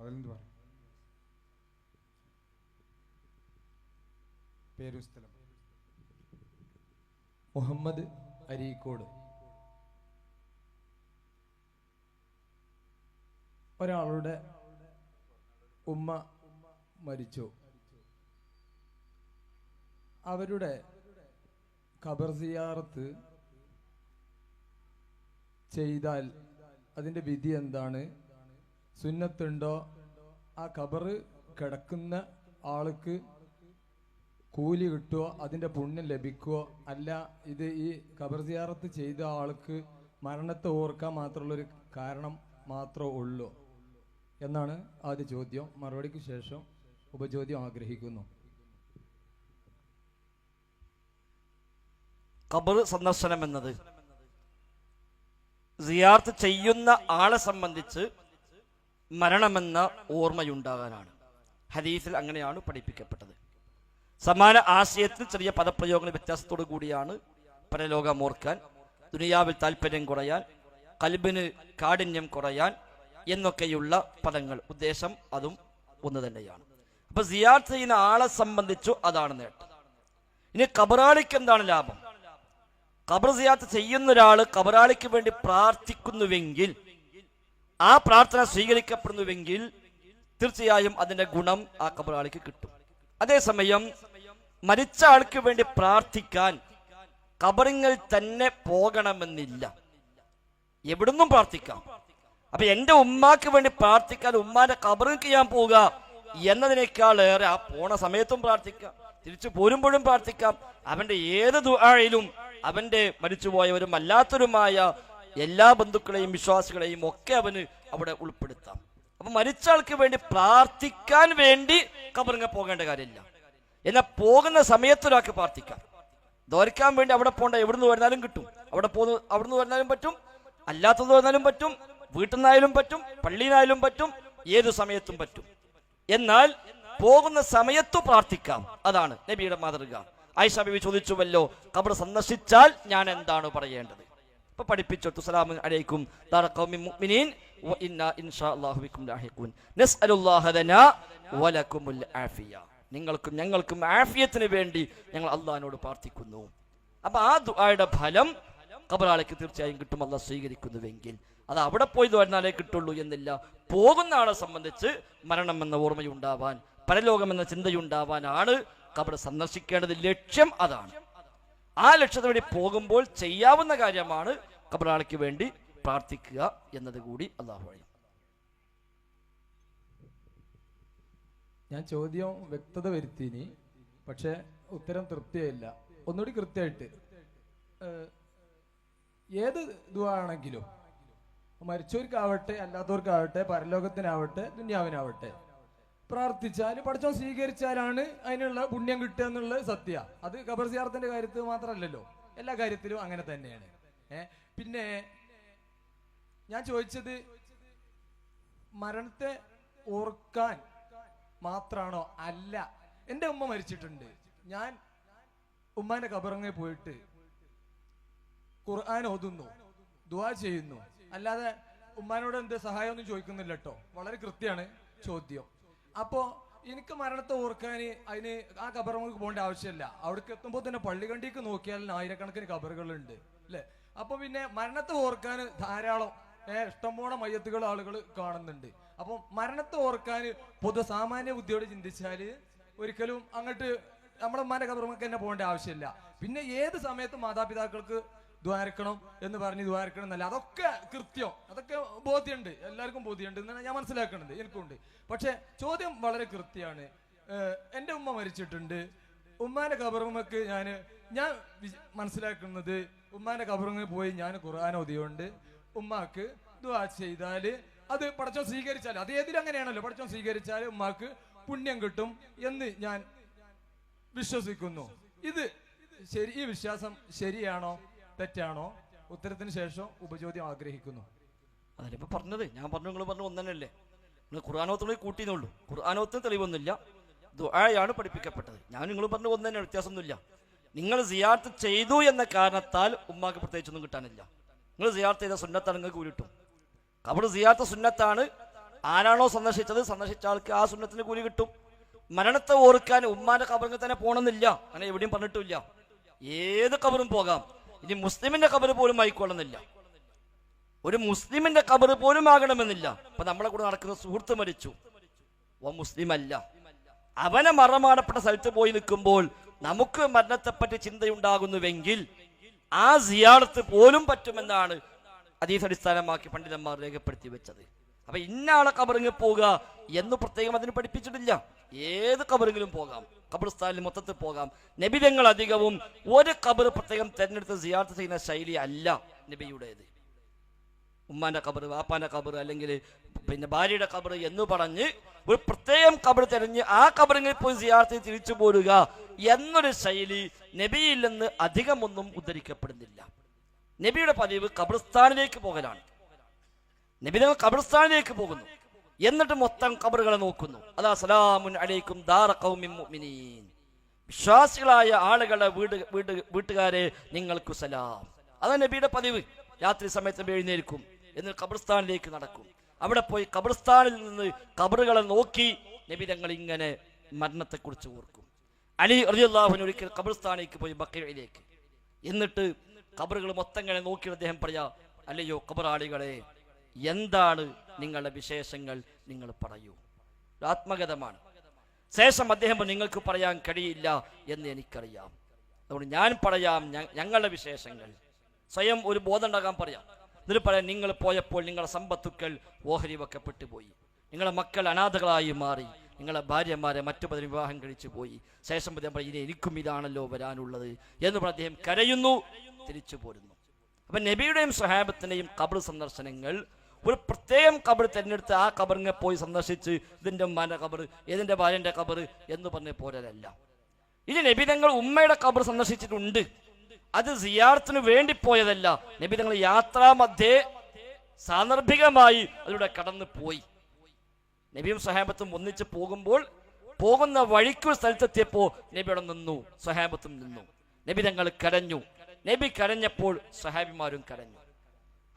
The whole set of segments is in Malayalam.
അതിലെന്ത് പറയും പേരും സ്ഥലം. മുഹമ്മദ് അരീക്കോട്. ഒരാളുടെ ഉമ്മ മരിച്ചു. അവരുടെ ഖബർ സിയാറത്ത് ചെയ്താൽ അതിന്റെ വിധി എന്താണ്? സുന്നത്തുണ്ടോ? ആ ഖബറ് കിടക്കുന്ന ആൾക്ക് കൂലി കിട്ടുമോ അതിന്റെ പുണ്യം ലഭിക്കുമോ അല്ല ഇത് ഈ ഖബർ സിയാറത്ത് ചെയ്ത ആൾക്ക് മരണത്തെ ഓർക്കാൻ മാത്രമുള്ളൊരു കാരണം മാത്രമേ ഉള്ളൂ എന്നാണ് ആദ്യ ചോദ്യം. മറുപടിക്ക് ശേഷം ഉപചോദ്യം ആഗ്രഹിക്കുന്നു. ഖബർ സന്ദർശനം എന്നത് സിയാർത്ത് ചെയ്യുന്ന ആളെ സംബന്ധിച്ച് മരണമെന്ന ഓർമ്മയുണ്ടാകാനാണ്. ഹദീസിൽ അങ്ങനെയാണ് പഠിപ്പിക്കപ്പെട്ടത്. സമാന ആശയത്തിൽ ചെറിയ പദപ്രയോഗങ്ങൾ വ്യത്യാസത്തോടു കൂടിയാണ് പരലോകം ഓർക്കാൻ ദുനിയാവിൽ താല്പര്യം കുറയാൻ കൽബിന് കാഠിന്യം കുറയാൻ എന്നൊക്കെയുള്ള പദങ്ങൾ. ഉദ്ദേശം അതും ഒന്ന് തന്നെയാണ്. അപ്പൊ സിയാർത്ത് ചെയ്യുന്ന ആളെ സംബന്ധിച്ചു അതാണ് നേട്ടം. ഇനി കബറാളിക്ക് എന്താണ് ലാഭം? കബർ സിയാത്ത് ചെയ്യുന്ന ഒരാൾ കബറാളിക്ക് വേണ്ടി പ്രാർത്ഥിക്കുന്നുവെങ്കിൽ ആ പ്രാർത്ഥന സ്വീകരിക്കപ്പെടുന്നുവെങ്കിൽ തീർച്ചയായും അതിന്റെ ഗുണം ആ കബറാളിക്ക് കിട്ടും. അതേസമയം മരിച്ച ആൾക്ക് വേണ്ടി പ്രാർത്ഥിക്കാൻ കബറിങ്ങൾ തന്നെ പോകണമെന്നില്ല. എവിടുന്നും പ്രാർത്ഥിക്കാം. അപ്പൊ എന്റെ ഉമ്മാക്ക് വേണ്ടി പ്രാർത്ഥിക്കാൻ ഉമ്മാന്റെ കബറിക്ക് ഞാൻ പോവുക എന്നതിനേക്കാൾ ഏറെ ആ പോണ സമയത്തും പ്രാർത്ഥിക്കാം. തിരിച്ചു പോരുമ്പോഴും പ്രാർത്ഥിക്കാം. അവന്റെ ഏത് ദുആയിലും അവന്റെ മരിച്ചുപോയവരും അല്ലാത്തവരുമായ എല്ലാ ബന്ധുക്കളെയും വിശ്വാസികളെയും ഒക്കെ അവന് അവിടെ ഉൾപ്പെടുത്താം. അപ്പൊ മരിച്ച ആൾക്ക് വേണ്ടി പ്രാർത്ഥിക്കാൻ വേണ്ടി കബറിങ്ങ പോകേണ്ട കാര്യമില്ല. എന്നാൽ പോകുന്ന സമയത്ത് ഒരാൾക്ക് പ്രാർത്ഥിക്കാം. ദോരക്കാൻ വേണ്ടി അവിടെ പോകണ്ട എവിടുന്ന് വരുന്നാലും കിട്ടും. അവിടെ പോകുന്ന അവിടുന്ന് വരുന്നാലും പറ്റും. അല്ലാത്തത് വരുന്നാലും പറ്റും. വീട്ടിൽ നിന്നായാലും പറ്റും. പള്ളിയിലായാലും പറ്റും. ഏതു സമയത്തും പറ്റും. എന്നാൽ പോകുന്ന സമയത്ത് പ്രാർത്ഥിക്കാം. അതാണ് നബിയുടെ മാതൃക. ആയിഷ ബിബി ചോദിച്ചുവല്ലോ കബർ സന്ദർശിച്ചാൽ ഞാൻ എന്താണ് പറയേണ്ടത്? ഇപ്പൊ പഠിപ്പിച്ചു. അലൈക്കും. തറഖൗമി മുഅ്മിനീൻ. അല്ലാഹു നസ്അലുല്ലാഹ ലനാ ആഫിയ. നിങ്ങൾക്കും ഞങ്ങൾക്കും ആഫിയത്തിന് വേണ്ടി ഞങ്ങൾ അള്ളഹാനോട് പ്രാർത്ഥിക്കുന്നു. അപ്പൊ ആ ദുആയുടെ ഫലം കബറാളിക്ക് തീർച്ചയായും കിട്ടും. അല്ല സ്വീകരിക്കുന്നുവെങ്കിൽ. അത് അവിടെ പോയി വരുന്നാലേ കിട്ടുള്ളൂ എന്നില്ല. പോകുന്ന ആളെ സംബന്ധിച്ച് മരണം എന്ന ഓർമ്മയുണ്ടാവാൻ പരലോകം എന്ന ചിന്തയുണ്ടാവാനാണ് കബർ സന്ദർശിക്കേണ്ടത്. ലക്ഷ്യം അതാണ്. ആ ലക്ഷ്യത്തിന് വേണ്ടി പോകുമ്പോൾ ചെയ്യാവുന്ന കാര്യമാണ് കബറാളിക്ക് വേണ്ടി പ്രാർത്ഥിക്കുക എന്നത് കൂടി അള്ളാഹു ഞാൻ ചോദ്യം വ്യക്തത വരുത്തിനി പക്ഷെ ഉത്തരം തൃപ്തിയായില്ല. ഒന്നുകൂടി കൃത്യമായിട്ട് ഏത് ഇതുവാണെങ്കിലും മരിച്ചവർക്കാവട്ടെ അല്ലാത്തവർക്കാവട്ടെ പരലോകത്തിനാവട്ടെ ദുന്യാവിനാവട്ടെ പ്രാർത്ഥിച്ചാൽ പഠിച്ചോ സ്വീകരിച്ചാലാണ് അതിനുള്ള പുണ്യം കിട്ടുക എന്നുള്ളത് സത്യ. അത് ഖബർ സിയാറത്തിന്റെ കാര്യത്തിൽ മാത്രമല്ലല്ലോ. എല്ലാ കാര്യത്തിലും അങ്ങനെ തന്നെയാണ്. പിന്നെ ഞാൻ ചോദിച്ചത് മരണത്തെ ഓർക്കാൻ മാത്രാണോ അല്ല. എന്റെ ഉമ്മ മരിച്ചിട്ടുണ്ട്. ഞാൻ ഉമ്മാന്റെ കബറങ്ങെ പോയിട്ട് ഖുർആൻ ഓതുന്നു ദുവാ ചെയ്യുന്നു. അല്ലാതെ ഉമ്മാനോട് എന്ത് സഹായമൊന്നും ചോദിക്കുന്നില്ല കേട്ടോ. വളരെ കൃത്യമാണ് ചോദ്യം. അപ്പോ എനിക്ക് മരണത്തെ ഓർക്കാൻ അതിന് ആ കബറങ്ങൾക്ക് പോകേണ്ട ആവശ്യമില്ല. അവിടേക്ക് എത്തുമ്പോൾ തന്നെ പള്ളികണ്ടിക്ക് നോക്കിയാൽ ആയിരക്കണക്കിന് കബറുകളുണ്ട് അല്ലെ? അപ്പൊ പിന്നെ മരണത്തെ ഓർക്കാൻ ധാരാളം ഇഷ്ടംപോലെ മയ്യത്തുകൾ ആളുകൾ കാണുന്നുണ്ട്. അപ്പൊ മരണത്തെ ഓർക്കാൻ പൊതു സാമാന്യ ബുദ്ധിയോട് ചിന്തിച്ചാൽ ഒരിക്കലും അങ്ങോട്ട് നമ്മളെ ഉമ്മാന്റെ കബറുമൊക്കെ തന്നെ പോകേണ്ട ആവശ്യമില്ല. പിന്നെ ഏത് സമയത്ത് മാതാപിതാക്കൾക്ക് ദ്വാരക്കണം എന്ന് പറഞ്ഞ് ദ്വാരക്കണം എന്നല്ല അതൊക്കെ കൃത്യം. അതൊക്കെ ബോധ്യമുണ്ട്. എല്ലാവർക്കും ബോധ്യമുണ്ട് എന്നാണ് ഞാൻ മനസ്സിലാക്കുന്നത്. എനിക്കുണ്ട് പക്ഷെ ചോദ്യം വളരെ കൃത്യമാണ്. എന്റെ ഉമ്മ മരിച്ചിട്ടുണ്ട്. ഉമ്മാന്റെ കബറുമക്ക് ഞാൻ ഞാൻ മനസ്സിലാക്കുന്നത് ഉമ്മാന്റെ കബറുമ പോയി ഞാൻ ഖുർആൻ ഓതിയോണ്ട് ഉമ്മാക്ക് ദുആ ചെയ്താൽ അത് പടച്ചോൻ സ്വീകരിച്ചാൽ അത് ഏതിലും അങ്ങനെയാണല്ലോ. പടച്ചോൻ സ്വീകരിച്ചാൽ ഉമ്മാക്ക് പുണ്യം കിട്ടും എന്ന് ഞാൻ വിശ്വസിക്കുന്നു. ഇത് ശരി ഈ വിശ്വാസം ശരിയാണോ? തെറ്റാണോ? ഉത്തരത്തിന് ശേഷം ഉപചോദ്യം ആഗ്രഹിക്കുന്നു. അതിലിപ്പോ പറഞ്ഞത് ഞാൻ പറഞ്ഞു നിങ്ങൾ പറഞ്ഞു ഒന്നല്ലേ നിങ്ങൾ ഖുർആാനോത്തുള്ള കൂട്ടിന്നുള്ളൂ ഖുർആാനോത്തിന് തെളിവൊന്നുമില്ല. ദുആയാണ് പഠിപ്പിക്കപ്പെട്ടത്. ഞാൻ നിങ്ങൾ പറഞ്ഞു ഒന്ന് തന്നെ വ്യത്യാസമൊന്നുമില്ല. നിങ്ങൾ സിയാർത്ത് ചെയ്തു എന്ന കാരണത്താൽ ഉമ്മാക്ക് പ്രത്യേകിച്ചൊന്നും കിട്ടാനില്ല. നിങ്ങൾ സിയാർത്ത് ചെയ്ത സുന്നത്താണ് നിങ്ങൾക്ക് കൂലിട്ടും കബർ സിയാർത്ത് സുന്നത്താണ്. ആരാണോ സന്ദർശിച്ചത് സന്ദർശിച്ച ആൾക്ക് ആ സുന്നത്തിന് കൂലി കിട്ടും. മരണത്തെ ഓർക്കാൻ ഉമ്മാന്റെ കബറിൽ തന്നെ പോകണമെന്നില്ല അങ്ങനെ എവിടെയും പറഞ്ഞിട്ടില്ല ഏത് കബറും പോകാം. ഇനി മുസ്ലിമിന്റെ കബറ് പോലും ആയിക്കൊള്ളുന്നില്ല. ഒരു മുസ്ലിമിന്റെ കബറ് പോലും ആകണമെന്നില്ല. അപ്പൊ നമ്മളെ കൂടെ നടക്കുന്ന സുഹൃത്ത് മരിച്ചു. ഓ മുസ്ലിം അല്ല അവനെ മറമാടപ്പെട്ട സ്ഥലത്ത് പോയി നിൽക്കുമ്പോൾ നമുക്ക് മരണത്തെപ്പറ്റി ചിന്തയുണ്ടാകുന്നുവെങ്കിൽ ആ സിയാളത്ത് പോലും പറ്റുമെന്നാണ് അതീസ് അടിസ്ഥാനമാക്കി പണ്ഡിതന്മാർ രേഖപ്പെടുത്തി വെച്ചത്. അപ്പൊ ഇന്നാളെ കബറിങ്ങ് പോവുക എന്ന് പ്രത്യേകം അതിന് പഠിപ്പിച്ചിട്ടില്ല. ഏത് കബറിങ്ങിലും പോകാം. കബർസ്ഥാനിൽ മൊത്തത്തിൽ പോകാം. നബിതങ്ങൾ അധികവും ഒരു ഖബർ പ്രത്യേകം തെരഞ്ഞെടുത്ത് സിയാർത്ത് ചെയ്യുന്ന ശൈലി അല്ല നബിയുടേത്. ഉമ്മാന്റെ കബർ വാപ്പാന്റെ കബർ അല്ലെങ്കിൽ പിന്നെ ഭാര്യയുടെ കബർ എന്ന് പറഞ്ഞ് ഒരു പ്രത്യേകം കബർ തെരഞ്ഞ് ആ കബറിങ്ങിൽ പോയി സിയാർത്ത് തിരിച്ചു പോരുക എന്നൊരു ശൈലി നബിയില്ലെന്ന് അധികമൊന്നും ഉദ്ധരിക്കപ്പെടുന്നില്ല. നബിയുടെ പതിവ് കബർസ്ഥാനിലേക്ക് പോകലാണ്. നബി തങ്ങൾ കബർസ്ഥാനിലേക്ക് പോകുന്നു. എന്നിട്ട് മൊത്തം കബറുകളെ നോക്കുന്നു. അതാ സലാമുൻ അലൈക്കും ദാറ ഖൗമിൻ മുഅ്മിനീൻ. വിശ്വാസികളായ ആളുകളുടെ വീട് വീട് വീട്ടുകാരെ നിങ്ങൾക്ക് സലാം. അതാണ് നബിയുടെ പതിവ്. രാത്രി സമയത്ത് എഴുന്നേൽക്കും. എന്നിട്ട് കബർസ്ഥാനിലേക്ക് നടക്കും. അവിടെ പോയി കബർസ്ഥാനിൽ നിന്ന് കബറുകളെ നോക്കി നബി തങ്ങൾ ഇങ്ങനെ മരണത്തെക്കുറിച്ച് ഓർക്കും. അലി അറിയാഹു ഒരിക്കൽ കബർസ്ഥാനിലേക്ക് പോയി ബക്കയിലേക്ക്. എന്നിട്ട് കബറുകൾ മൊത്തം ഇങ്ങനെ നോക്കി അദ്ദേഹം പറയാ അല്ലയോ കബറാളികളെ എന്താണ് നിങ്ങളുടെ വിശേഷങ്ങൾ? നിങ്ങൾ പറയൂ. ആത്മഗതമാണ്. ശേഷം അദ്ദേഹം നിങ്ങൾക്ക് പറയാൻ കഴിയില്ല എന്ന് എനിക്കറിയാം. അതുകൊണ്ട് ഞാൻ പറയാം ഞങ്ങളുടെ വിശേഷങ്ങൾ. സ്വയം ഒരു ബോധം ഉണ്ടാകാൻ പറയാം. എന്നിട്ട് പറയാം നിങ്ങൾ പോയപ്പോൾ നിങ്ങളുടെ സമ്പത്തുക്കൾ ഓഹരി വെക്കപ്പെട്ടു പോയി നിങ്ങളുടെ മക്കൾ അനാഥകളായി മാറി. നിങ്ങളുടെ ഭാര്യമാരെ മറ്റു പതിന് വിവാഹം കഴിച്ചു പോയി. ശേഷം അദ്ദേഹം പറയും ഇനി എനിക്കും ഇതാണല്ലോ വരാനുള്ളത്. എന്ന് പറഞ്ഞ് അദ്ദേഹം കരയുന്നു തിരിച്ചു പോരുന്നു. അപ്പൊ നബിയുടെയും സഹാബത്തിന്റെയും കബർ സന്ദർശനങ്ങൾ ഒരു പ്രത്യേകം കബർ തിരഞ്ഞെടുത്ത് ആ കബറിനെ പോയി സന്ദർശിച്ച് ഇതിന്റെ ഉമ്മാന്റെ കബർ ഇതിന്റെ ഭാര്യന്റെ കബർ എന്ന് പറഞ്ഞ പോരല്ല ഇനി നബിതങ്ങൾ ഉമ്മയുടെ കബർ സന്ദർശിച്ചിട്ടുണ്ട്. അത് സിയാർത്തിന് വേണ്ടി പോയതല്ല. നബിതങ്ങൾ യാത്രാമധ്യേ സാന്ദർഭികമായി അതിലൂടെ കടന്നു പോയി. നബിയും സഹാബത്തും ഒന്നിച്ച് പോകുമ്പോൾ പോകുന്ന വഴിക്കൊരു സ്ഥലത്തെത്തിയപ്പോൾ നബി അവിടെ നിന്നു സഹാബത്തും നിന്നു. നബി തങ്ങൾ കരഞ്ഞു. നബി കരഞ്ഞപ്പോൾ സഹാബിമാരും കരഞ്ഞു.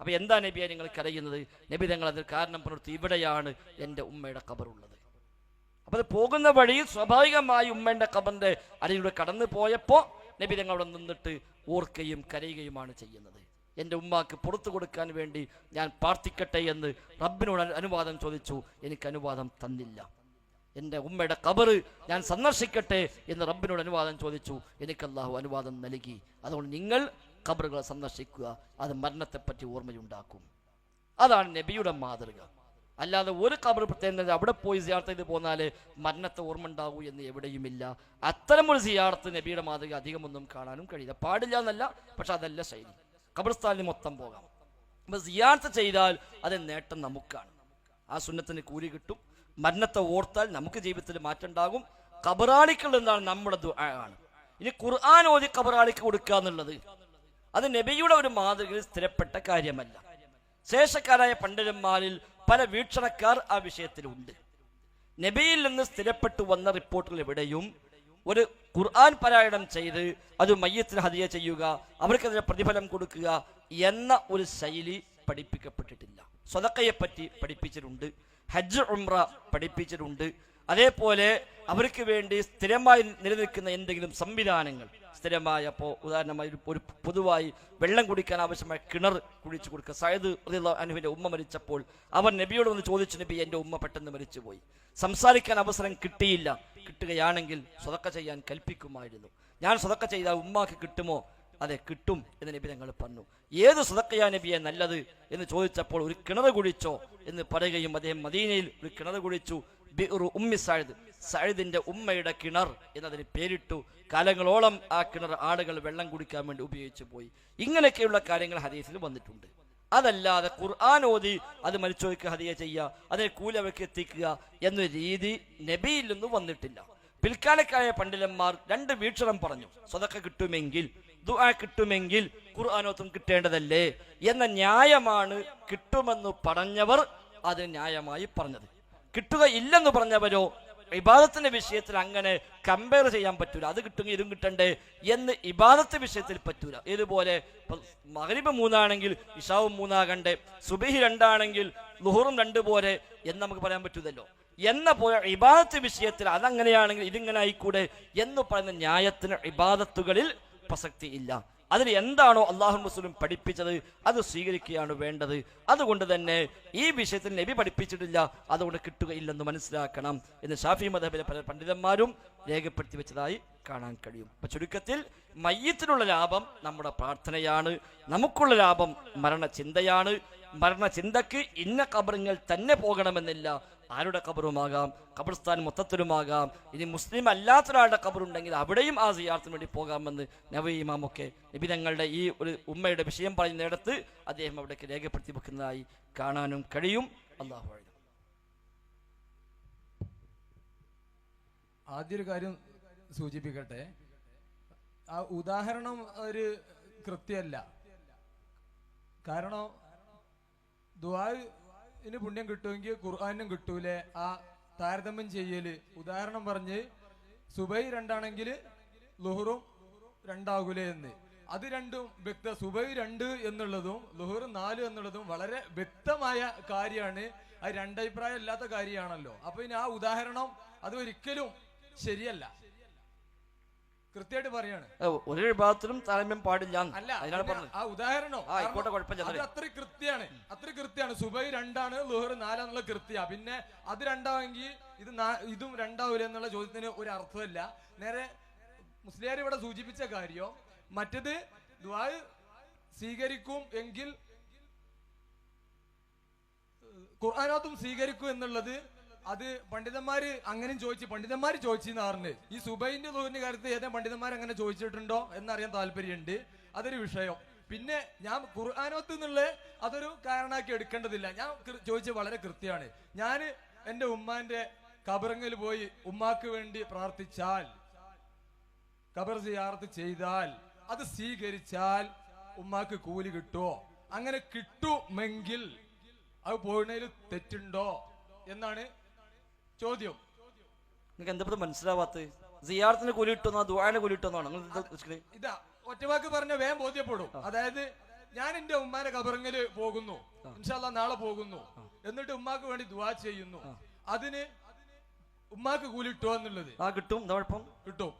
അപ്പൊ എന്താ നബിയെ നിങ്ങൾ കരയുന്നത്? നബി തങ്ങൾ അതിൽ കാരണം പുലർത്തി ഇവിടെയാണ് എന്റെ ഉമ്മയുടെ കബറുള്ളത് അപ്പൊ അത് പോകുന്ന വഴി സ്വാഭാവികമായി ഉമ്മയുടെ കബറിന്റെ അടിയിലൂടെ കടന്നു പോയപ്പോ നബി തങ്ങൾ അവിടെ നിന്നിട്ട് ഓർക്കുകയും കരയുകയുമാണ് ചെയ്യുന്നത്. എന്റെ ഉമ്മാക്ക് പുറത്തു കൊടുക്കാൻ വേണ്ടി ഞാൻ പ്രാർത്ഥിക്കട്ടെ എന്ന് റബ്ബിനോട് അനു- അനുവാദം ചോദിച്ചു. എനിക്ക് അനുവാദം തന്നില്ല. എന്റെ ഉമ്മയുടെ കബറ് ഞാൻ സന്ദർശിക്കട്ടെ എന്ന് റബ്ബിനോട് അനുവാദം ചോദിച്ചു. എനിക്ക് അള്ളാഹു അനുവാദം നൽകി. അതുകൊണ്ട് നിങ്ങൾ കബറുകളെ സന്ദർശിക്കുക അത് മരണത്തെപ്പറ്റി ഓർമ്മയുണ്ടാക്കും. അതാണ് നബിയുടെ മാതൃക. അല്ലാതെ ഒരു കബർ പ്രത്യേകം അവിടെ പോയി സിയാർത്ത് ചെയ്ത് പോന്നാൽ മരണത്തെ ഓർമ്മ ഉണ്ടാകൂ എന്ന് എവിടെയുമില്ല. അത്തരമൊരു സിയാർത്ത് നബിയുടെ മാതൃക അധികമൊന്നും കാണാനും കഴിയില്ല. പാടില്ല എന്നല്ല പക്ഷെ അതല്ല ശൈലി. ഖബർസ്ഥാനിൽ മൊത്തം പോകാം. അപ്പൊ സിയാർത്ത് ചെയ്താൽ അത് നേട്ടം നമുക്കാണ്. ആ സുന്നത്തിന് കൂലി കിട്ടും. മരണത്തെ ഓർത്താൽ നമുക്ക് ജീവിതത്തിൽ മാറ്റം ഉണ്ടാകും. കബറാളികൾ എന്താണ് നമ്മുടെ ആണ്. ഇനി ഖുർആൻ ഓതി കബറാളിക്ക് കൊടുക്കുക എന്നുള്ളത് അത് നബിയുടെ ഒരു മാതൃകയിൽ സ്ഥിരപ്പെട്ട കാര്യമല്ല. ശേഷക്കാരായ പണ്ഡിതന്മാരിൽ പല വീക്ഷണക്കാർ ആ വിഷയത്തിലുണ്ട്. നബിയിൽ നിന്ന് സ്ഥിരപ്പെട്ടു വന്ന റിപ്പോർട്ടുകൾ എവിടെയും ഒരു ഖുർആൻ പാരായണം ചെയ്ത് അത് മയ്യത്തിന് ഹതിയ ചെയ്യുക അവർക്കതിന് പ്രതിഫലം കൊടുക്കുക എന്ന ഒരു ശൈലി പഠിപ്പിക്കപ്പെട്ടിട്ടില്ല. സ്വതക്കയെപ്പറ്റി പഠിപ്പിച്ചിട്ടുണ്ട്. ഹജ്ജ് ഉംറ പഠിപ്പിച്ചിട്ടുണ്ട്. അതേപോലെ അവർക്ക് വേണ്ടി സ്ഥിരമായി നിലനിൽക്കുന്ന എന്തെങ്കിലും സംവിധാനങ്ങൾ. സ്ഥിരമായ അപ്പോൾ ഉദാഹരണമായി ഒരു- പൊതുവായി വെള്ളം കുടിക്കാൻ ആവശ്യമായ കിണർ കുഴിച്ചു കൊടുക്കുക. സയദ് അനുവിന്റെ ഉമ്മ മരിച്ചപ്പോൾ അവർ നബിയോട് വന്ന് ചോദിച്ചു നബി എന്റെ ഉമ്മ പെട്ടെന്ന് മരിച്ചുപോയി. സംസാരിക്കാൻ അവസരം കിട്ടിയില്ല. കിട്ടുകയാണെങ്കിൽ സ്വതക്ക ചെയ്യാൻ കൽപ്പിക്കുമായിരുന്നു. ഞാൻ സ്വതക്ക ചെയ്താൽ ഉമ്മാക്ക് കിട്ടുമോ? അതെ കിട്ടും എന്ന് നബി ഞങ്ങൾ പറഞ്ഞു. ഏത് സ്വതക്കയാ നബിയെ നല്ലത്? എന്ന് ചോദിച്ചപ്പോൾ ഒരു കിണർ കുഴിച്ചോ? എന്ന് പറയുകയും അദ്ദേഹം മദീനയിൽ ഒരു കിണർ കുഴിച്ചു. ബിഉറു ഉമ്മി സഴുദ് സഴുദിന്റെ ഉമ്മയുടെ കിണർ എന്നതിന് പേരിട്ടു കാലങ്ങളോളം ആ കിണർ ആളുകൾ വെള്ളം കുടിക്കാൻ വേണ്ടി ഉപയോഗിച്ചു പോയി. ഇങ്ങനെയൊക്കെയുള്ള കാര്യങ്ങൾ ഹദീസിൽ വന്നിട്ടുണ്ട്. അതല്ലാതെ ഖുർആൻ ഓതി അത് മരിച്ചോയ്ക്ക് ഹദിയ ചെയ്യുക അതിനെ കൂലവയ്ക്ക് എത്തിക്കുക എന്ന രീതി നബിയിൽ നിന്ന് വന്നിട്ടില്ല. പിൽക്കാലക്കായ പണ്ഡിതന്മാർ രണ്ട് വീക്ഷണം പറഞ്ഞു. സ്വതക്ക കിട്ടുമെങ്കിൽ ദുആ കിട്ടുമെങ്കിൽ ഖുർആാനോത്തും കിട്ടേണ്ടതല്ലേ? എന്ന ന്യായമാണ് കിട്ടുമെന്ന് പറഞ്ഞവർ അത് ന്യായമായി പറഞ്ഞത്. കിട്ടുക ഇല്ലെന്ന് പറഞ്ഞവരോ? ഇബാദത്തിന്റെ വിഷയത്തിൽ അങ്ങനെ കമ്പയർ ചെയ്യാൻ പറ്റൂല. അത് കിട്ടുമെങ്കിൽ ഇതും കിട്ടണ്ടേ എന്ന് ഇബാദത്ത് വിഷയത്തിൽ പറ്റൂല. ഇതുപോലെ മകരിബ് മൂന്നാണെങ്കിൽ ഇഷാവും മൂന്നാകണ്ടേ. സുബിഹി രണ്ടാണെങ്കിൽ ലുഹറും രണ്ട് പോലെ എന്ന് നമുക്ക് പറയാൻ പറ്റൂലല്ലോ. എന്ന പോലെ ഇബാദത്ത് വിഷയത്തിൽ അതങ്ങനെയാണെങ്കിൽ ഇതിങ്ങനെ ആയിക്കൂടെ എന്ന് പറയുന്ന ന്യായത്തിന് ഇബാദത്തുകളിൽ പ്രസക്തി ഇല്ല. അതിൽ എന്താണോ അള്ളാഹു മുസ്ലിം പഠിപ്പിച്ചത് അത് സ്വീകരിക്കുകയാണ് വേണ്ടത്. അതുകൊണ്ട് തന്നെ ഈ വിഷയത്തിൽ നബി പഠിപ്പിച്ചിട്ടില്ല അതുകൊണ്ട് കിട്ടുകയില്ലെന്ന് മനസ്സിലാക്കണം എന്ന് ഷാഫി മദബിലെ പല പണ്ഡിതന്മാരും രേഖപ്പെടുത്തി വെച്ചതായി കാണാൻ കഴിയും. അപ്പൊ ചുരുക്കത്തിൽ മയ്യത്തിനുള്ള ലാഭം നമ്മുടെ പ്രാർത്ഥനയാണ് നമുക്കുള്ള ലാഭം മരണചിന്തയാണ്. മരണചിന്തക്ക് ഇന്ന കബറിങ്ങൾ തന്നെ പോകണമെന്നില്ല ആരുടെ കബറുമാകാം ഖബർസ്ഥാൻ മൊത്തത്തിലുമാകാം. ഇനി മുസ്ലിം അല്ലാത്തൊരാളുടെ കബറുണ്ടെങ്കിൽ അവിടെയും ആ സിയാർത്തിന് വേണ്ടി പോകാമെന്ന് നബി ഇമാമൊക്കെ നബി തങ്ങളുടെ ഈ ഒരു ഉമ്മയുടെ വിഷയം പറയുന്നിടത്ത് അദ്ദേഹം അവിടേക്ക് രേഖപ്പെടുത്തി വെക്കുന്നതായി കാണാനും കഴിയും. അള്ളാഹു ആദ്യൊരു കാര്യം സൂചിപ്പിക്കട്ടെ. ആ ഉദാഹരണം ഒരു കൃത്യമല്ല. കാരണം ദുആന് പുണ്യം കിട്ടുമെങ്കിൽ ഖുർആാനും കിട്ടൂലേ? ആ താരതമ്യം ചെയ്യൽ. ഉദാഹരണം പറഞ്ഞ് സുബൈ രണ്ടാണെങ്കിൽ ലുഹറും രണ്ടാകൂലേ എന്ന്. അത് രണ്ടും വ്യക്ത സുബൈ രണ്ട് എന്നുള്ളതും ലുഹർ നാല് എന്നുള്ളതും വളരെ വ്യക്തമായ കാര്യമാണ്. ആ രണ്ടഭിപ്രായം ഇല്ലാത്ത കാര്യമാണല്ലോ. അപ്പൊ ഇനി ആ ഉദാഹരണം അത് ഒരിക്കലും ശരിയല്ല. കൃത്യമായിട്ട് പറയാണ്. ഒരു വിഭാഗത്തിലും താരമ്യം പാടില്ല അല്ല അതിനാണ് പറഞ്ഞത്. ആ ഉദാഹരണം? ആയിക്കോട്ടെ, കുഴപ്പമില്ല, അത് അതെ. അത്ര കൃത്യമാണ്. അത്ര കൃത്യമാണ്. സുബൈ രണ്ടാണ് ലുഹർ നാലാന്നുള്ള കൃത്യ. പിന്നെ അത് രണ്ടാവെങ്കിൽ ഇത് ഇതും രണ്ടാവില്ല എന്നുള്ള ചോദ്യത്തിന് ഒരു അർത്ഥമില്ല. നേരെ മുസ്ലിയാർ ഇവിടെ സൂചിപ്പിച്ച കാര്യം മറ്റത് ദ്വാ സ്വീകരിക്കും എങ്കിൽ ഖുർആാനാത്തും സ്വീകരിക്കും എന്നുള്ളത് അത് പണ്ഡിതന്മാര് അങ്ങനെയും ചോദിച്ചു പണ്ഡിതന്മാര് ചോദിച്ചെന്നാറിന് ഈ സുബൈന്റെ തോന്നിയ കാര്യത്തിൽ ഏതെങ്കിലും പണ്ഡിതന്മാർ അങ്ങനെ ചോദിച്ചിട്ടുണ്ടോ എന്നറിയാൻ താല്പര്യമുണ്ട്. അതൊരു വിഷയം. പിന്നെ ഞാൻ ഖുർആാനത്ത് എന്നുള്ള അതൊരു കാരണമാക്കി എടുക്കേണ്ടതില്ല. ഞാൻ ചോദിച്ചത് വളരെ കൃത്യമാണ്. ഞാൻ എന്റെ ഉമ്മാന്റെ കബറങ്ങിൽ പോയി ഉമ്മാക്ക് വേണ്ടി പ്രാർത്ഥിച്ചാൽ കബർ സിയാറത്ത് ചെയ്താൽ അത് സ്വീകരിച്ചാൽ ഉമ്മാക്ക് കൂലി കിട്ടുമോ അങ്ങനെ കിട്ടുമെങ്കിൽ അത് പോണതിൽ തെറ്റുണ്ടോ? എന്നാണ് ചോദ്യം. നിങ്ങൾക്ക് എന്താ മനസ്സിലാവാത്ത സിയാർത്തിന് കൂലി കിട്ടുന്ന ദുആന് കൂലി ഉദ്ദേശിക്കുന്നത്? ഇതാ ഒറ്റവാക്ക് പറഞ്ഞ വേഗം ബോധ്യപ്പെടും. അതായത് ഞാൻ എന്റെ ഉമ്മാന്റെ കബറങ്ങൽ പോകുന്നു. ഇൻഷാല്ല നാളെ പോകുന്നു. എന്നിട്ട് ഉമ്മാക്ക് വേണ്ടി ദുവാ ചെയ്യുന്നു. അതിന് ഉമ്മാക്ക് കൂലി കിട്ടുമോ എന്നുള്ളത്. ആ കിട്ടും. കുഴപ്പം? കിട്ടും.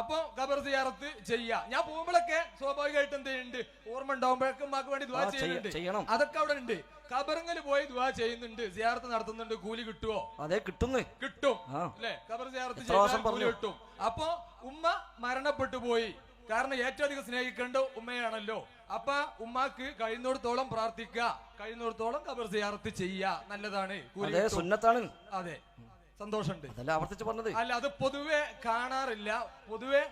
അപ്പൊ ഖബർ സിയാറത്ത് ചെയ്യാ. ഞാൻ പോകുമ്പോഴൊക്കെ സ്വാഭാവികമായിട്ട് എന്ത് ചെയ്യുന്നുണ്ട്? ഓർമ്മ ഉണ്ടാവുമ്പോഴൊക്കെ ഉമ്മാക്ക് വേണ്ടി ദുവാ ചെയ്യുന്നുണ്ട്. ചെയ്യണം. അതൊക്കെ അവിടെ ഉണ്ട്. ഖബറങ്ങൽ പോയി ദുവാ ചെയ്യുന്നുണ്ട്. സിയാറത്ത് നടത്തുന്നുണ്ട്. കൂലി കിട്ടുമോ അതെ കിട്ടുന്നു. കിട്ടും. അല്ലെ? ഖബർ സിയാറത്ത് ചെയ്താൽ കൂലി കിട്ടും. അപ്പൊ ഉമ്മ മരണപ്പെട്ടു പോയി. കാരണം ഏറ്റവും അധികം സ്നേഹിക്കേണ്ട ഉമ്മയാണല്ലോ. അപ്പൊ ഉമ്മാക്ക് കഴിയുന്നിടത്തോളം പ്രാർത്ഥിക്കുക. കഴിയുന്നിടത്തോളം ഖബർ സിയാറത്ത് ചെയ്യുക. നല്ലതാണ്. സുന്നത്താണ്. അതെ. സന്തോഷമുണ്ട്. അതല്ല ആവർത്തിച്ച് പറഞ്ഞത്. അല്ല അത് പൊതുവെ കാണാറില്ല. പൊതുവെ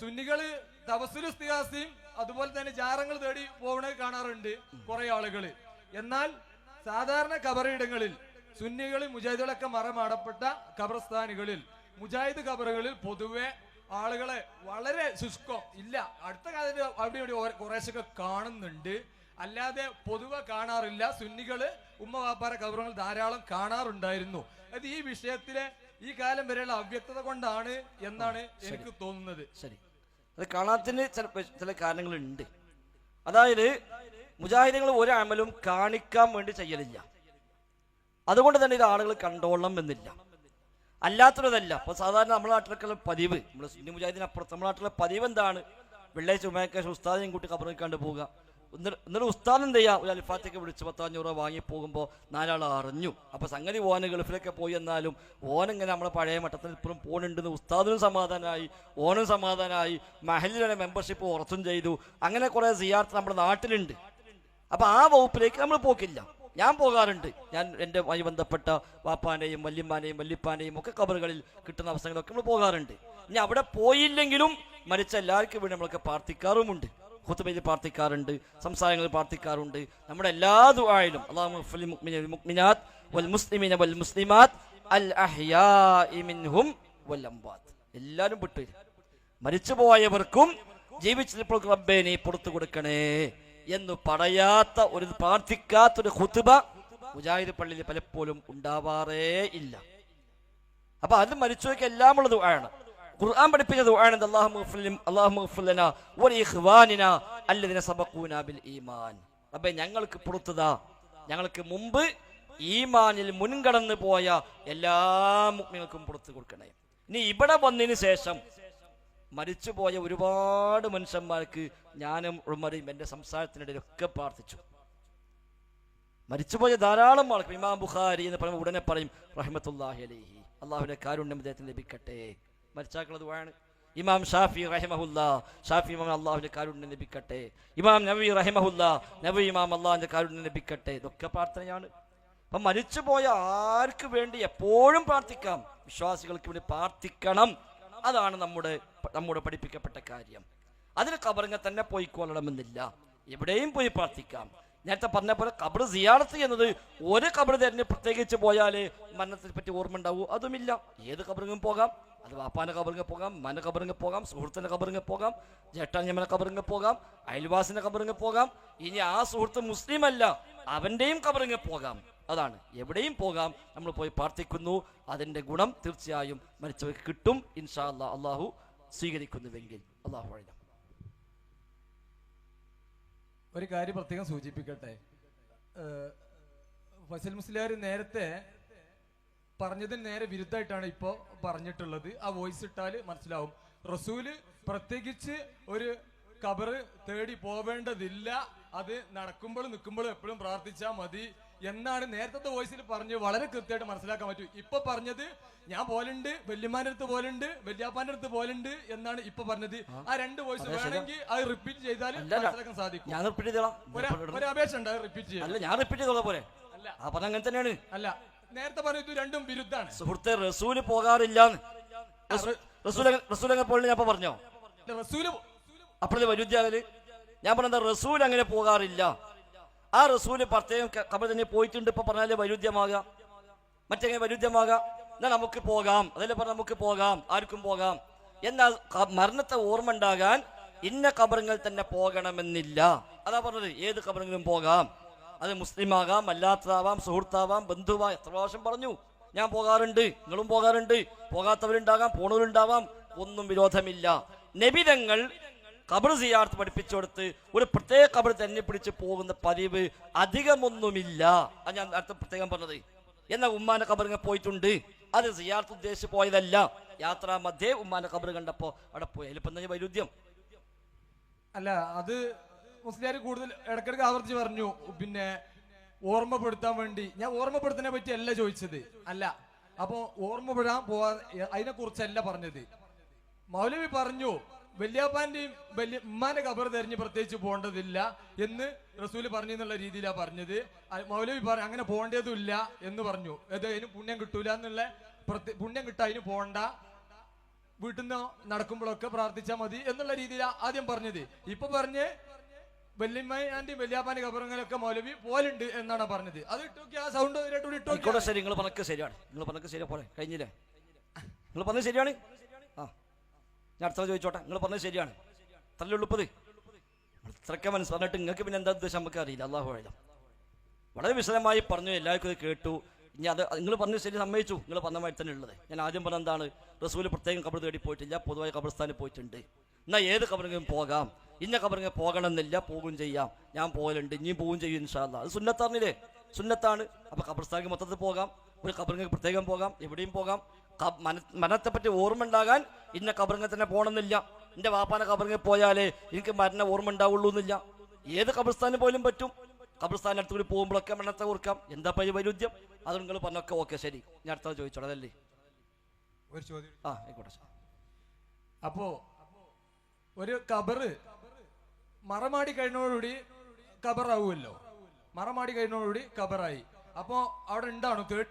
സുന്നികൾ തപസ്സിലും സ്ഥിരാസിയും അതുപോലെ തന്നെ ജാരങ്ങൾ തേടി പോകണേ കാണാറുണ്ട് കുറെ ആളുകൾ. എന്നാൽ സാധാരണ കബറിടങ്ങളിൽ സുന്നികൾ മുജാഹിദുകളൊക്കെ മറമാടപ്പെട്ട ഖബർസ്ഥാനുകളിൽ മുജാഹിദ് ഖബറുകളിൽ പൊതുവെ ആളുകളെ വളരെ ശുഷ്കം ഇല്ല. അടുത്ത കാലത്ത് അവിടെ ഇവിടെ കുറേശ്ശൊക്കെ കാണുന്നുണ്ട്. അല്ലാതെ പൊതുവെ കാണാറില്ല. സുന്നികൾ ഉമ്മ വാപ്പാര കബറുകൾ ധാരാളം കാണാറുണ്ടായിരുന്നു. അത് ഈ വിഷയത്തിലെ ഈ കാലം വരെയുള്ള അവ്യക്തത കൊണ്ടാണ് എന്നാണ് എനിക്ക് തോന്നുന്നത്. ശരി. അത് കാണാത്തിന് ചില ചില കാരണങ്ങളുണ്ട്. അതായത് മുജാഹിദുകൾ ഒരു അമലും കാണിക്കാൻ വേണ്ടി ചെയ്യലില്ല. അതുകൊണ്ട് തന്നെ ഇത് ആളുകൾ കണ്ടോളണം എന്നില്ല. അല്ലാത്തതല്ല അപ്പൊ സാധാരണ നമ്മുടെ നാട്ടിലൊക്കെ പതിവ് നമ്മുടെ സുന്നി മുജാഹിദിന് അപ്പുറത്ത് നമ്മുടെ നാട്ടിലെ പതിവ് എന്താണ്? വെള്ളിയാഴ്ച ഉമേക്കേഷ് ഉസ്താദിനെയും കൂട്ടി കബറിക്കാണ്ട് കണ്ട് പോവുക. എന്നിട്ട് ഉസ്താദ് എന്ത് ചെയ്യാം? ഒരു അലിഫാത്തേക്ക് വിളിച്ച് പത്തഞ്ഞൂറ് വാങ്ങി പോകുമ്പോൾ നാലാൾ അറിഞ്ഞു. അപ്പൊ സംഗതി ഓന ഗൾഫിലൊക്കെ പോയി എന്നാലും ഓനിങ്ങനെ നമ്മളെ പഴയ മട്ടത്തിൽ ഇപ്പോഴും പോണുണ്ടെന്ന് ഉസ്താദിനും സമാധാനമായി ഓനും സമാധാനമായി മഹലിലെ മെമ്പർഷിപ്പ് ഉറച്ചും ചെയ്തു. അങ്ങനെ കുറെ സിയാർത്ത് നമ്മുടെ നാട്ടിലുണ്ട്. അപ്പൊ ആ വകുപ്പിലേക്ക് നമ്മൾ പോക്കില്ല. ഞാൻ പോകാറുണ്ട്. ഞാൻ എന്റെ വഴി ബന്ധപ്പെട്ട വാപ്പാനെയും വല്യമ്മാനെയും വല്യപ്പാനെയും ഒക്കെ കബറുകളിൽ കിട്ടുന്ന അവസരങ്ങളൊക്കെ നമ്മൾ പോകാറുണ്ട്. ഇനി അവിടെ പോയില്ലെങ്കിലും മരിച്ച എല്ലാവർക്കും വേണ്ടി നമ്മളൊക്കെ പ്രാർത്ഥിക്കാറുമുണ്ട്. ഹുത്തുബയിൽ പ്രാർത്ഥിക്കാറുണ്ട് സംസാരങ്ങളിൽ പ്രാർത്ഥിക്കാറുണ്ട്. നമ്മുടെ എല്ലാ ദുആയിലും മുഅ്മിനീന വൽ മുസ്ലിമീന വൽ മുസ്ലിമാത്ത് അൽ അഹ്യാഇ മിൻഹും വൽ അംവാത്ത് എല്ലാവരും വിട്ടു മരിച്ചുപോയവർക്കും ജീവിച്ചിരിപ്പോൾ റബ്ബേ നീ പുറത്തു കൊടുക്കണേ എന്ന് പറയാത്ത ഒരു പ്രാർത്ഥിക്കാത്തൊരു ഹുത്തുബ മുജാഹിദ് പള്ളിയിൽ പലപ്പോഴും ഉണ്ടാവാറേ ഇല്ല. അപ്പൊ അത് മരിച്ചുപോയ്ക്ക് എല്ലാമുള്ള ദുആണ് ഖുർആൻ പഠിപ്പിച്ച ദുആണ് അല്ലാഹു മുഗ്ഫിലിം അല്ലാഹു മുഗ്ഫിലന വ ഇഖ്വാനിന അല്ലദീന സബഖൂന ബിൽ ഈമാൻ. റബ്ബേ ഞങ്ങൾക്ക് പുറത്തുതാ. ഞങ്ങൾക്ക് മുമ്പ് ഈമാനിൽ മുൻകടന്നു പോയ എല്ലാ മുഅ്മിനുകൾക്കും പുറത്തു കൊടുക്കണേ. ഇനി ഇവിടെ വന്നതിന് ശേഷം മരിച്ചുപോയ ഒരുപാട് മനുഷ്യന്മാർക്ക് ഞാനും ഉൾമറിയും എന്റെ സംസാരത്തിനിടയിലൊക്കെ പ്രാർത്ഥിച്ചു. മരിച്ചുപോയ ധാരാളം ആൾക്ക് ഇമാം ബുഖാരി എന്ന് പറയുമ്പോൾ ഉടനെ പറയും റഹ്മത്തുല്ലാഹി അലൈഹി. അള്ളാഹുവിന്റെ കാരുണ്യം അദ്ദേഹത്തിന് ലഭിക്കട്ടെ. മരിച്ചാക്കളത് ദുവാണ് ഇമാം ഷാഫി റഹിമഹുല്ല ഷാഫി ഇമാം അള്ളാഹുവിന്റെ കാരുണ്യം ലഭിക്കട്ടെ. ഇമാം നബി റഹിമഹുല്ല നബി ഇമാം അള്ളാഹിന്റെ കാരുണ്യം ലഭിക്കട്ടെ. ഇതൊക്കെ പ്രാർത്ഥനയാണ്. അപ്പം മരിച്ചുപോയ ആർക്ക് വേണ്ടി എപ്പോഴും പ്രാർത്ഥിക്കാം? വിശ്വാസികൾക്ക് വേണ്ടി പ്രാർത്ഥിക്കണം. അതാണ് നമ്മുടെ നമ്മുടെ പഠിപ്പിക്കപ്പെട്ട കാര്യം. അതിന് കബറിങ്ങ തന്നെ പോയി കൊല്ലണമെന്നില്ല എവിടെയും പോയി പ്രാർത്ഥിക്കാം. നേരത്തെ പറഞ്ഞ പോലെ കബർ സിയാർത്ത് എന്നത് ഒരു കബർ തന്നെ പ്രത്യേകിച്ച് പോയാലേ മരണത്തെ പറ്റി ഓർമ്മ ഉണ്ടാവൂ അതുമില്ല. ഏത് കബറിങ്ങും പോകാം. അത് വാപ്പാന്റെ കബറിങ്ങ് പോകാം മന കബറിങ്ങ് പോകാം സുഹൃത്തിന്റെ കബറിങ്ങ് പോകാം ജേട്ടാഞ്ഞമ്മന കബറിങ്ങ് പോകാം അയൽവാസിന്റെ കബറിങ്ങ് പോകാം. ഇനി ആ സുഹൃത്ത് മുസ്ലിം അല്ല അവന്റെയും കബറിങ്ങ് പോകാം. അതാണ്. എവിടെയും പോകാം. നമ്മൾ പോയി പ്രാർത്ഥിക്കുന്നു. അതിന്റെ ഗുണം തീർച്ചയായും മരിച്ചവർക്ക് കിട്ടും. ഇൻഷാ അല്ലാ അള്ളാഹു സ്വീകരിക്കുന്നുവെങ്കിൽ. അള്ളാഹു വഴി ഒരു കാര്യം പ്രത്യേകം സൂചിപ്പിക്കട്ടെ. ഫസൽ മുസ്ലിയാർ നേരത്തെ പറഞ്ഞതിന് നേരെ വിരുദ്ധമായിട്ടാണ് ഇപ്പോൾ പറഞ്ഞിട്ടുള്ളത്. ആ വോയിസ് ഇട്ടാൽ മനസ്സിലാവും. റസൂൽ പ്രത്യേകിച്ച് ഒരു കബറ് തേടി പോവേണ്ടതില്ല. അത് നടക്കുമ്പോഴും നിൽക്കുമ്പോഴും എപ്പോഴും പ്രാർത്ഥിച്ചാൽ മതി എന്നാണ് നേരത്തെ വോയിസിൽ പറഞ്ഞ് വളരെ കൃത്യമായിട്ട് മനസ്സിലാക്കാൻ പറ്റും. ഇപ്പൊ പറഞ്ഞത് ഞാൻ പോലുണ്ട് വല്യമാന്റെ അടുത്ത് പോലുണ്ട് വല്യാപ്പാന്റെ അടുത്ത് പോലുണ്ട് എന്നാണ് ഇപ്പൊ പറഞ്ഞത്. ആ. രണ്ട് വോയിസ് വേണമെങ്കിൽ അത് റിപ്പീറ്റ് ചെയ്താൽ. മനസ്സിലാക്കാൻ സാധിക്കും. ഞാൻ റിപ്പീറ്റ് ചെയ്തോളാം. ഒരു- ഒരു അപേക്ഷ ഉണ്ട് റിപ്പീറ്റ് ചെയ്യാം അല്ല ഞാൻ റിപ്പീറ്റ് ചെയ്തോളാം പോലെ. അല്ല. ആ പറഞ്ഞ അങ്ങനെ തന്നെയാണ്. അല്ല. നേരത്തെ പറഞ്ഞു ഇത് രണ്ടും വിരുദ്ധാണ് സുഹൃത്തെ റസൂൽ പോകാറില്ല റസൂൽ പോലെ ഞാൻ പറഞ്ഞോ? റസൂൽ അപ്പോഴത്തെ വൈരുദ്ധ്യാകൽ ഞാൻ പറഞ്ഞ റസൂൽ അങ്ങനെ പോകാറില്ല. ആ റസൂൽ പ്രത്യേകം ക- കബർ തന്നെ പോയിട്ടുണ്ട് ഇപ്പൊ പറഞ്ഞാലേ വൈരുദ്ധ്യമാകാം. മറ്റെങ്ങനെ വൈരുദ്ധ്യമാകാം? എന്നാൽ നമുക്ക് പോകാം. അതല്ലേ പറഞ്ഞ നമുക്ക് പോകാം. ആർക്കും പോകാം. എന്നാൽ മരണത്തെ ഓർമ്മ ഉണ്ടാകാൻ ഇന്ന കബറുകൾ തന്നെ പോകണമെന്നില്ല. അതാ പറഞ്ഞത്. ഏത് കബറെങ്കിലും പോകാം. അത് മുസ്ലിമാകാം അല്ലാത്തതാവാം സുഹൃത്താവാം ബന്ധുവാ എത്ര പ്രാവശ്യം പറഞ്ഞു ഞാൻ പോകാറുണ്ട് നിങ്ങളും പോകാറുണ്ട് പോകാത്തവരുണ്ടാകാം പോണവരുണ്ടാവാം ഒന്നും വിരോധമില്ല. നബിതങ്ങൾ കബർ സിയാർത്ത് പഠിപ്പിച്ചു കൊടുത്ത് ഒരു പ്രത്യേക കബർ തന്നെ പിടിച്ച് പോകുന്ന പതിവ് അധികമൊന്നുമില്ല. അത് ഞാൻ അടുത്ത പ്രത്യേകം പറഞ്ഞത്. എന്നാൽ ഉമ്മാന്റെ ഇങ്ങനെ പോയിട്ടുണ്ട്. അത് സിയാർത്ത് ഉദ്ദേശിച്ച് പോയതല്ല. യാത്രാ മധ്യേ ഉമ്മാന്റെ കബർ കണ്ടപ്പോ അവിടെ പോയി. അതിലിപ്പം തന്നെ വൈരുദ്ധ്യം? അല്ല അത് മുസ്ലിയാർ കൂടുതൽ ഇടക്കിടക്ക് ആവർത്തിച്ച് പറഞ്ഞു പിന്നെ ഓർമ്മപ്പെടുത്താൻ വേണ്ടി. ഞാൻ ഓർമ്മപ്പെടുത്തിനെ പറ്റി അല്ല ചോദിച്ചത്. അല്ല. അപ്പൊ ഓർമ്മപ്പെടാൻ പോവാ അതിനെ കുറിച്ചല്ല പറഞ്ഞത്. മൗലവി പറഞ്ഞു വല്യാപ്പാന്റെയും വലിയ ഉമ്മാന്റെ കബർ തെരഞ്ഞ് പ്രത്യേകിച്ച് പോകേണ്ടതില്ല എന്ന് റസൂൽ പറഞ്ഞു എന്നുള്ള രീതിയിലാ പറഞ്ഞത്. മൗലവി പറഞ്ഞു അങ്ങനെ പോകേണ്ടതുമില്ല എന്ന് പറഞ്ഞു. അത് അതിന് പുണ്യം കിട്ടൂല എന്നുള്ള പുണ്യം കിട്ടാൻ അതിന് പോകണ്ട വീട്ടിൽ നിന്ന് നടക്കുമ്പോഴൊക്കെ പ്രാർത്ഥിച്ചാൽ മതി എന്നുള്ള രീതിയിലാ ആദ്യം പറഞ്ഞത്. ഇപ്പൊ പറഞ്ഞ് വല്യമ്മന്റെ വല്യാപ്പാന്റെ കബറങ്ങളൊക്കെ മൗലവി പോലുണ്ട് എന്നാണ് പറഞ്ഞത്. അത് ഇട്ടോക്കി ആ സൗണ്ട് ഇട്ടു ആയിക്കോട്ടെ ശരി നിങ്ങൾ പറഞ്ഞൊക്കെ ശരിയാണ്. നിങ്ങൾ പറഞ്ഞൊക്കെ ശരിയാ പോലെ കഴിഞ്ഞില്ലേ? നിങ്ങൾ പറഞ്ഞത് ശരിയാണ്? ആ. ഞാൻ അടുത്ത ചോദിച്ചോട്ടെ. നിങ്ങൾ പറഞ്ഞത് ശരിയാണ്. അത്രല്ലേ ഉള്ളുപ്പത് ഇത്രയൊക്കെ മനസ്സ്. പറഞ്ഞിട്ട് നിങ്ങൾക്ക് പിന്നെ എന്താ ഉദ്ദേശം? നമുക്ക് അറിയില്ല. അള്ളാഹു എഴുതാം വളരെ വിശദമായി പറഞ്ഞു എല്ലാവർക്കും ഇത് കേട്ടു. ഇനി അത് നിങ്ങൾ പറഞ്ഞത് ശരി സമ്മതിച്ചു. നിങ്ങൾ പറഞ്ഞ മാതിരി തന്നെ ഉള്ളത്. ഞാൻ ആദ്യം പറഞ്ഞ എന്താണ്? റസൂൽ പ്രത്യേകം കബർ തേടി പോയിട്ടില്ല. പൊതുവായ കബർസ്ഥാനിൽ പോയിട്ടുണ്ട്. എന്നാൽ ഏത് കബറെങ്കിലും പോകാം? ഇന്ന കബറിങ്ങ് പോകണമെന്നില്ല പോകും ചെയ്യാം. ഞാൻ പോകലുണ്ട് ഇനിയും പോകും ചെയ്യും ഇൻഷാല്ല അത് സുന്നത്താറിനില്ലേ സുന്നത്താണ്. അപ്പൊ കബർസ്ഥാനിക്ക് മൊത്തത്തിൽ പോകാം. ഒരു കബറിങ്ങ് പ്രത്യേകം പോകാം എവിടെയും പോകാം. മനത്തെ മന- മരണത്തെ പറ്റി ഓർമ്മ ഉണ്ടാകാൻ ഇന്ന കബറിങ്ങ് തന്നെ പോകണമെന്നില്ല. എന്റെ വാപ്പാന കബറിങ്ങ് പോയാലേ എനിക്ക് മരണ ഓർമ്മ ഉണ്ടാവുള്ളൂ എന്നില്ല ഏത് കബർസ്ഥാനിൽ പോലും പറ്റും. കബർസ്ഥാൻ അടുത്ത് കൂടി പോകുമ്പോഴൊക്കെ മരണത്തെ ഓർക്കാം. എന്താ പയ്യ വൈരുദ്ധ്യം? അത് നിങ്ങൾ പറഞ്ഞൊക്കെ ഓക്കെ ശരി. ഞാൻ അടുത്തത് ചോദിച്ചോളാം അതല്ലേ? ഒരു ചോദ്യം. ആ ആയിക്കോട്ടെ. അപ്പോ ഒരു കബറ് മറമാടി കഴിഞ്ഞോടുകൂടി കബറാവുമല്ലോ. മറമാടി കഴിഞ്ഞോടുകൂടി കബറായി. അപ്പോ അവിടെ ഉണ്ടാണോ തേടി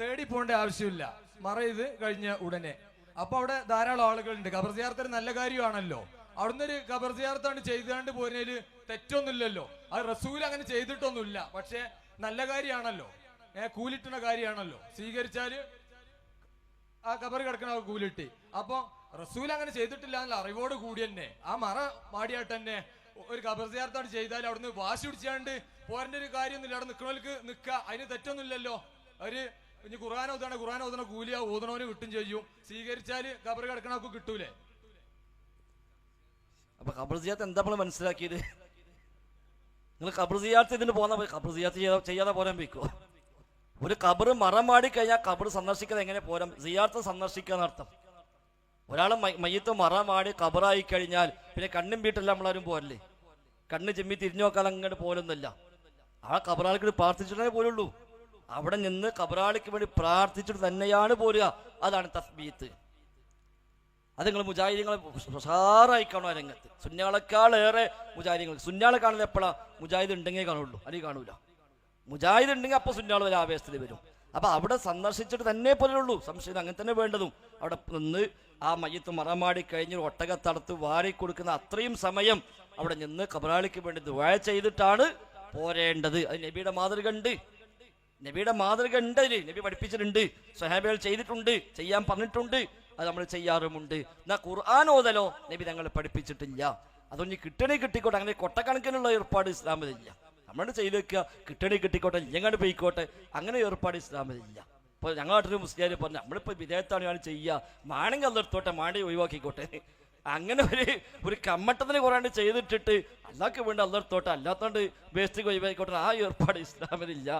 തേടി പോകേണ്ട ആവശ്യമില്ല. മറ കഴിഞ്ഞ ഉടനെ. അപ്പൊ അവിടെ ധാരാളം ആളുകളുണ്ട്. ഖബർ സിയാർത്ത് നല്ല കാര്യമാണല്ലോ. അവിടുന്ന് ഒരു ഖബർ സിയാർത്താണ് ചെയ്താണ്ട് പോരുന്നതിൽ തെറ്റൊന്നുമില്ലല്ലോ. അത് റസൂൽ അങ്ങനെ ചെയ്തിട്ടൊന്നുമില്ല. പക്ഷെ നല്ല കാര്യമാണല്ലോ. ഏ കൂലിട്ടുന്ന കാര്യമാണല്ലോ. സ്വീകരിച്ചാൽ ആ ഖബർ കിടക്കണ കൂലിട്ടി. അപ്പൊ റസൂൽ അങ്ങനെ ചെയ്തിട്ടില്ല എന്നുള്ള അറിവോട് കൂടി തന്നെ. ആ മറ മാടിയായിട്ട് തന്നെ ഒരു ഖബർ ചെയ്താൽ അവിടുന്ന് വാശി പിടിച്ചാണ്ട് പോരന്റെ ഒരു കാര്യമൊന്നുമില്ല. അവിടെ നിൽക്കണവർക്ക് നിൽക്കുക. അതിന് തെറ്റൊന്നുമില്ലല്ലോ. അവർ ഇനി ഖുർആൻ ഓതാണ് ഖുർആൻ ഓതണ കൂലിയാ ഓതണവന് കിട്ടും ചെയ്യും. സ്വീകരിച്ചാൽ ഖബർ കിടക്കണക്ക് കിട്ടൂലേ? അപ്പൊ ഖബർ സിയാത്ത് എന്താ നമ്മൾ മനസ്സിലാക്കിയത്? നിങ്ങൾ ഖബർ സിയാത്ത് ഇതിന് പോന്ന ഖബർ സിയാത്ത് ചെയ്യാതെ പോരാൻ വെക്കോ ഒരു ഖബർ മറമാടി കഴിഞ്ഞാൽ ഖബർ സന്ദർശിക്കാതെ എങ്ങനെ പോരാം? സിയാർത്ത് സന്ദർശിക്കുക എന്നർത്ഥം. ഒരാളെ മ- മയ്യത്ത് മറമാടി കബറായി കഴിഞ്ഞാൽ പിന്നെ കണ്ണും വീട്ടില്ല നമ്മളാരും പോരല്ലേ കണ്ണ് ചെമ്മി തിരിഞ്ഞു നോക്കാൻ അങ്ങോട്ട് പോലൊന്നുമില്ല. ആ കബറാളിക്ക് പ്രാർത്ഥിച്ചിട്ടേ പോലുള്ളൂ. അവിടെ നിന്ന് കബറാളിക്ക് വേണ്ടി പ്രാർത്ഥിച്ചിട്ട് തന്നെയാണ് പോരുക. അതാണ് തസ്ബീത്ത്. അത് നിങ്ങൾ മുജാഹിദികളെ ഉഷാറായി കാണും ആ രംഗത്ത്. സുന്യാളെക്കാളേറെ മുജാഹിദികൾ സുന്നാളെ കാണുന്നത് എപ്പോഴാ മുജാഹിദ് ഉണ്ടെങ്കിൽ കാണുള്ളൂ. അല്ലെങ്കിൽ കാണൂല. മുജാഹിദ് ഉണ്ടെങ്കിൽ അപ്പോൾ സുന്നാൾ ഒരു ആവേശത്തിൽ വരും. അപ്പൊ അവിടെ സന്ദർശിച്ചിട്ട് തന്നെ പോലുള്ളൂ. സംശയം അങ്ങനെ തന്നെ വേണ്ടതും. അവിടെ നിന്ന് ആ മയ്യത്ത് മറമാടി കഴിഞ്ഞ് ഒട്ടകത്തടത്ത് വാരി കൊടുക്കുന്ന അത്രയും സമയം അവിടെ നിന്ന് കബറാളിക്ക് വേണ്ടി ദുവാ ചെയ്തിട്ടാണ് പോരേണ്ടത്. അത് നബിയുടെ മാതൃക ഉണ്ട് നബിയുടെ മാതൃക ഉണ്ട് അതിൽ നബി പഠിപ്പിച്ചിട്ടുണ്ട്. സ്വഹാബികൾ ചെയ്തിട്ടുണ്ട്. ചെയ്യാൻ പറഞ്ഞിട്ടുണ്ട്. അത് നമ്മൾ ചെയ്യാറുമുണ്ട്. എന്നാ ഖുർആൻ ഓതലോ? നബി ഞങ്ങൾ പഠിപ്പിച്ചിട്ടില്ല. അതൊന്നും കിട്ടണേ കിട്ടിക്കോട്ടെ. അങ്ങനെ കൊട്ടക്കണക്കിനുള്ള ഏർപ്പാട് ഇസ്ലാമിലില്ല. നമ്മൾ ചെയ്ത് വെക്കുക. കിട്ടണേ കിട്ടിക്കോട്ടെ. ഇല്ലെങ്ങാണ്ട് പോയിക്കോട്ടെ. അങ്ങനെ ഏർപ്പാട് ഇസ്ലാമിലില്ല. ഇപ്പോൾ ഞങ്ങളുടെ മുസ്ലിം പറഞ്ഞു നമ്മളിപ്പോൾ വിദേഹത്താണ് ഞാൻ ചെയ്യുക മാണെങ്കിൽ അതെടുത്തോട്ടെ മാണി ഒഴിവാക്കിക്കോട്ടെ. അങ്ങനെ ഒരു ഒരു കമ്മട്ടത്തിന് കുറാണ്ട് ചെയ്തിട്ടിട്ട് അല്ലാക്ക് വേണ്ടി അല്ലെടുത്തോട്ടെ അല്ലാത്തോണ്ട് വേസ്റ്റ് ഒഴിവാക്കിക്കോട്ടെ. ആ ഏർപ്പാട് ഇസ്ലാമിലില്ല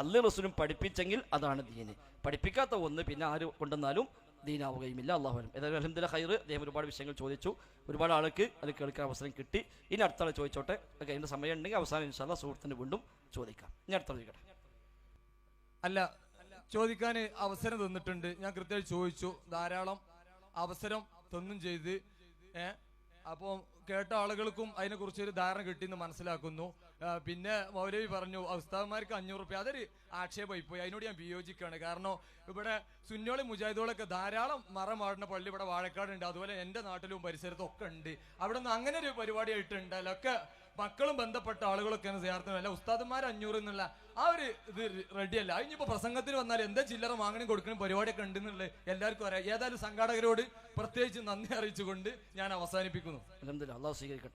അല്ല റസൂലും പഠിപ്പിച്ചെങ്കിൽ അതാണ് ദീന്. പഠിപ്പിക്കാത്ത ഒന്ന് പിന്നെ ആര് കൊണ്ടുവന്നാലും ദീനാവുകയുമില്ല അള്ളാഹു ഏതായാലും അലഹദില്ല ഹൈർ അദ്ദേഹം ഒരുപാട് വിഷയങ്ങൾ ചോദിച്ചു. ഒരുപാട് ആൾക്ക് അത് കേൾക്കാൻ അവസരം കിട്ടി. ഇനി അടുത്ത ചോദിച്ചോട്ടെ. ഓക്കെ അതിന്റെ സമയം ഉണ്ടെങ്കിൽ അവസാനം ഇൻഷാല്ല സുഹൃത്തിന് വീണ്ടും ചോദിക്കാം. ഇനി അടുത്ത ചോദിക്കട്ടെ. അല്ല ചോദിക്കാൻ അവസരം തന്നിട്ടുണ്ട്. ഞാൻ കൃത്യമായി ചോദിച്ചു. ധാരാളം അവസരം തന്നും ചെയ്ത്. ഏ? അപ്പോൾ കേട്ട ആളുകൾക്കും അതിനെക്കുറിച്ച് ഒരു ധാരണ കിട്ടിയെന്ന് മനസ്സിലാക്കുന്നു. പിന്നെ മൗലവി പറഞ്ഞു ഉസ്താദ്മാർക്ക് അഞ്ഞൂറ് റുപ്യ. അതൊരു ആക്ഷേപമായി പോയി. അതിനോട് ഞാൻ വിയോജിക്കുകയാണ്. കാരണം ഇവിടെ സുന്നോളി മുജാഹിദുകളൊക്കെ ധാരാളം മറമാടുന്ന പള്ളി ഇവിടെ വാഴക്കാടുണ്ട്. അതുപോലെ എന്റെ നാട്ടിലും പരിസരത്തും ഒക്കെ ഉണ്ട്. അവിടെ നിന്ന് അങ്ങനെ ഒരു പരിപാടി ആയിട്ടുണ്ടല്ലോ അതിലൊക്കെ മക്കളും ബന്ധപ്പെട്ട ആളുകളൊക്കെയാണ് സിയാർത്തിനും അല്ല ഉസ്താദന്മാർ അഞ്ഞൂറ് എന്നുള്ള ആ ഒരു ഇത് റെഡി അല്ല. അതിനിപ്പോ പ്രസംഗത്തിന് വന്നാൽ എന്താ ചില്ലറ വാങ്ങണം കൊടുക്കണം പരിപാടിയൊക്കെ ഉണ്ടെന്നുള്ളത് എല്ലാവർക്കും അറിയാം. ഏതായാലും സംഘാടകരോട് പ്രത്യേകിച്ച് നന്ദി അറിയിച്ചുകൊണ്ട് ഞാൻ അവസാനിപ്പിക്കുന്നു. അലഹദില്ല അള്ളാഹു സ്വീകരിക്കട്ടെ.